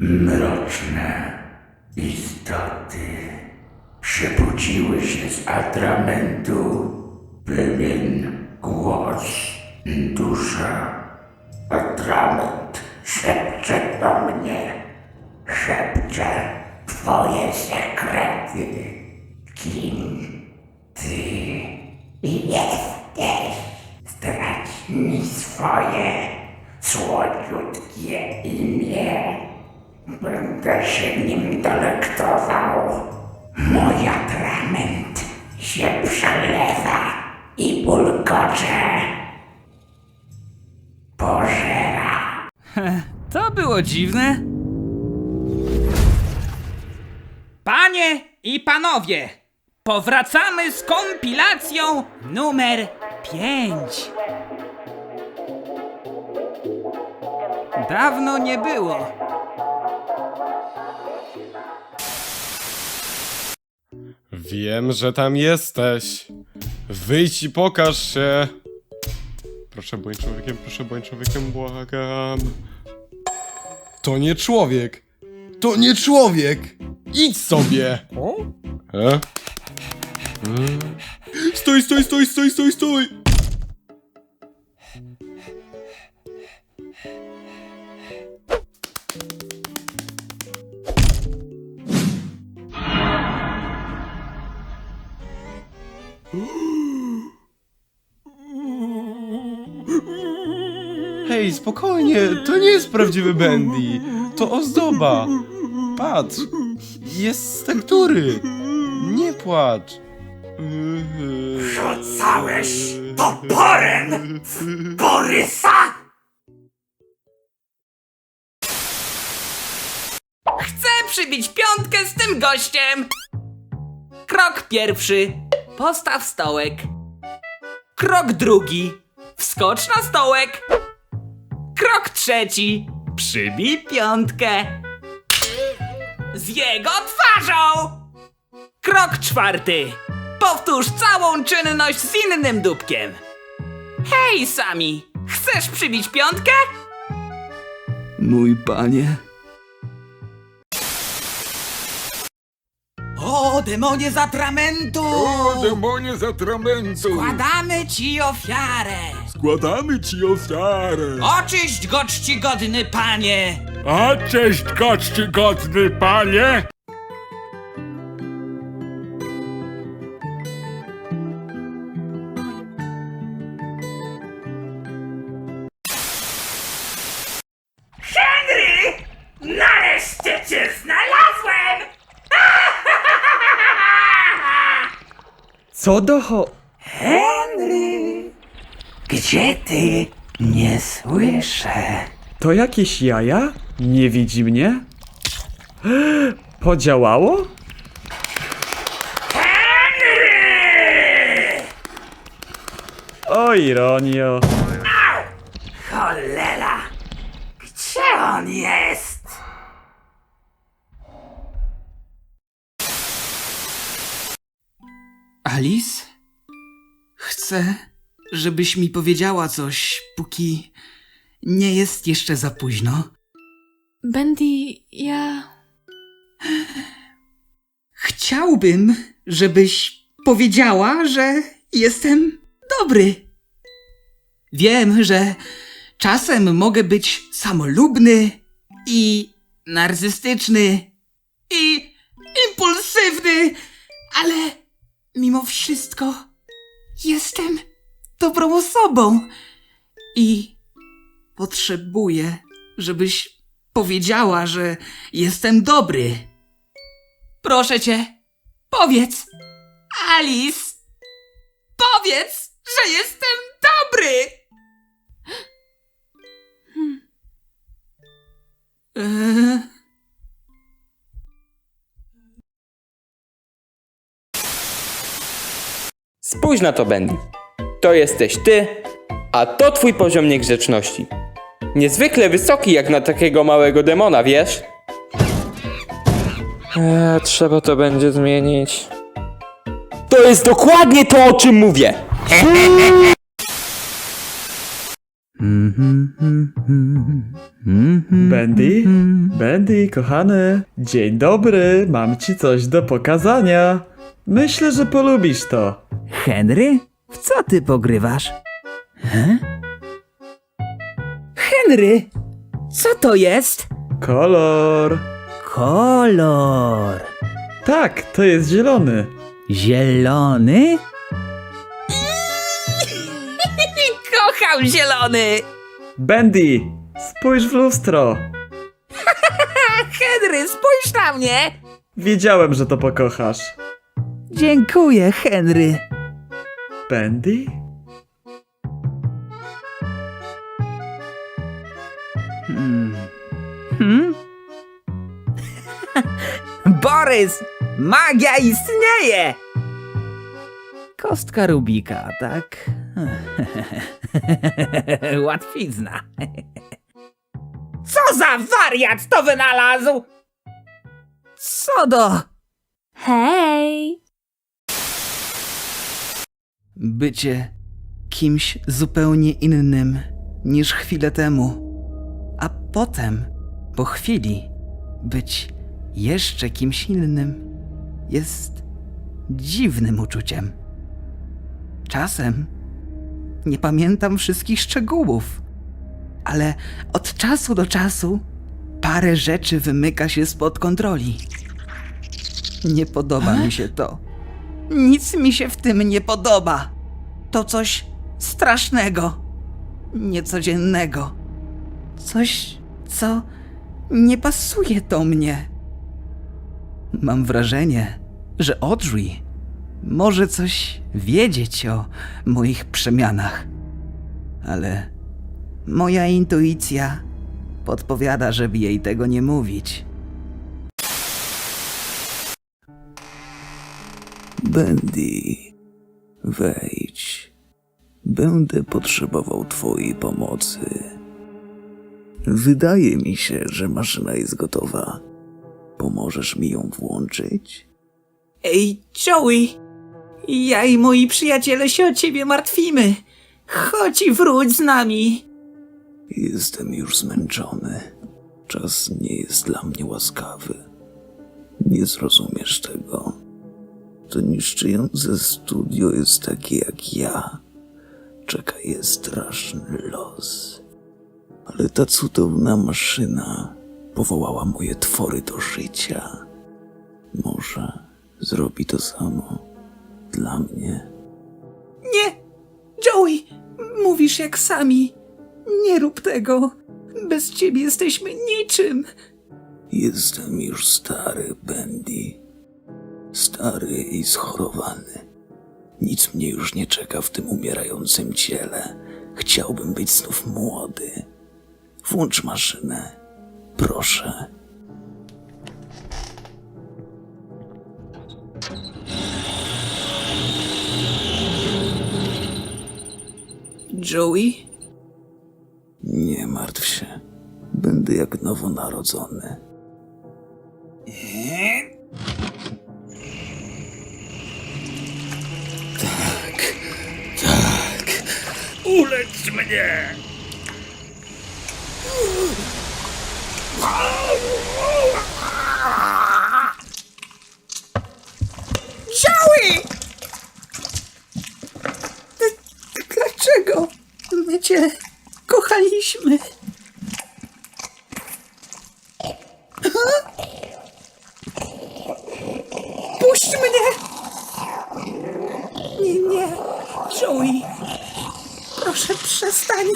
Mroczne istoty przebudziły się z atramentu. Pewien głos, dusza. Atrament szepcze do mnie, szepcze twoje sekrety. Kim ty jesteś? Zdradź mi swoje Będę się nim delektował. Mój atrament się przelewa i bulgocze. Pożera. To było dziwne. Panie i panowie, powracamy z kompilacją numer 5. Dawno nie było. Wiem, że tam jesteś. Wyjdź i pokaż się. Proszę bądź człowiekiem, proszę bądź człowiekiem, błagam. To nie człowiek. To nie człowiek. Idź sobie. E? E? Stój, stój, stój, stój, stój, stój. Hej, spokojnie, to nie jest prawdziwy Bendy. To ozdoba. Patrz, jest z tektury. Nie płacz. Rzucałeś toporem w Borysa? Chcę przybić piątkę z tym gościem. Krok pierwszy. Postaw stołek. Krok drugi. Wskocz na stołek. Krok trzeci. Przybij piątkę. Z jego twarzą. Krok czwarty. Powtórz całą czynność z innym dupkiem. Hej, Sami. Chcesz przybić piątkę? Mój panie. O, demonie z atramentu! Demonie z atramentu! Składamy ci ofiarę! Składamy ci ofiarę! Oczyść go czcigodny panie! A cześć, czcigodny panie! Henry! Nareszcie cię znalazłem! Co do ho... Gdzie ty? Nie słyszę. To jakieś jaja? Nie widzi mnie? Podziałało? Henry! O ironio. Cholera! Gdzie on jest? Alice? Chcę, żebyś mi powiedziała coś, póki nie jest jeszcze za późno. Bendy, ja. Chciałbym, żebyś powiedziała, że jestem dobry. Wiem, że czasem mogę być samolubny i narcystyczny i impulsywny, ale mimo wszystko jestem dobrą osobą i potrzebuję, żebyś powiedziała, że jestem dobry. Proszę cię, powiedz, Alice, powiedz, że jestem dobry. Spójrz na to, Bendy. To jesteś ty, a to twój poziom niegrzeczności. Niezwykle wysoki jak na takiego małego demona, wiesz? Eee, trzeba to będzie zmienić. To jest dokładnie to, o czym mówię! Bendy? Bendy, kochany. Dzień dobry, mam ci coś do pokazania. Myślę, że polubisz to. Henry? W co ty pogrywasz? He? Henry! Co to jest? Kolor. Kolor. Tak, to jest zielony. Zielony? Kocham zielony! Bendy, spójrz w lustro. Henry, spójrz na mnie! Wiedziałem, że to pokochasz. Dziękuję, Henry. Bendy? Hmm? Borys! Magia istnieje! Kostka Rubika, tak? Łatwizna. Co za wariat to wynalazł? Co do... Hej! Bycie kimś zupełnie innym niż chwilę temu, a potem, po chwili, być jeszcze kimś innym jest dziwnym uczuciem. Czasem nie pamiętam wszystkich szczegółów, ale od czasu do czasu parę rzeczy wymyka się spod kontroli. Nie podoba mi się to. Nic mi się w tym nie podoba. To coś strasznego, niecodziennego. Coś, co nie pasuje do mnie. Mam wrażenie, że Audrey może coś wiedzieć o moich przemianach. Ale moja intuicja podpowiada, żeby jej tego nie mówić. Bendy, wejdź. Będę potrzebował Twojej pomocy. Wydaje mi się, że maszyna jest gotowa. Pomożesz mi ją włączyć? Ej, Joey! Ja i moi przyjaciele się o ciebie martwimy. Chodź i wróć z nami. Jestem już zmęczony. Czas nie jest dla mnie łaskawy. Nie zrozumiesz tego. To niszczyjące studio jest takie jak ja. Czeka je straszny los. Ale ta cudowna maszyna powołała moje twory do życia. Może zrobi to samo dla mnie. Nie! Joey! Mówisz jak sami. Nie rób tego. Bez ciebie jesteśmy niczym. Jestem już stary, Bendy. Stary i schorowany. Nic mnie już nie czeka w tym umierającym ciele. Chciałbym być znów młody. Włącz maszynę. Proszę. Joey? Nie martw się. Będę jak nowonarodzony. Ulecz mnie! Joey! Dlaczego? My cię kochaliśmy. Puść mnie! Nie, nie, Joey. Proszę przestań.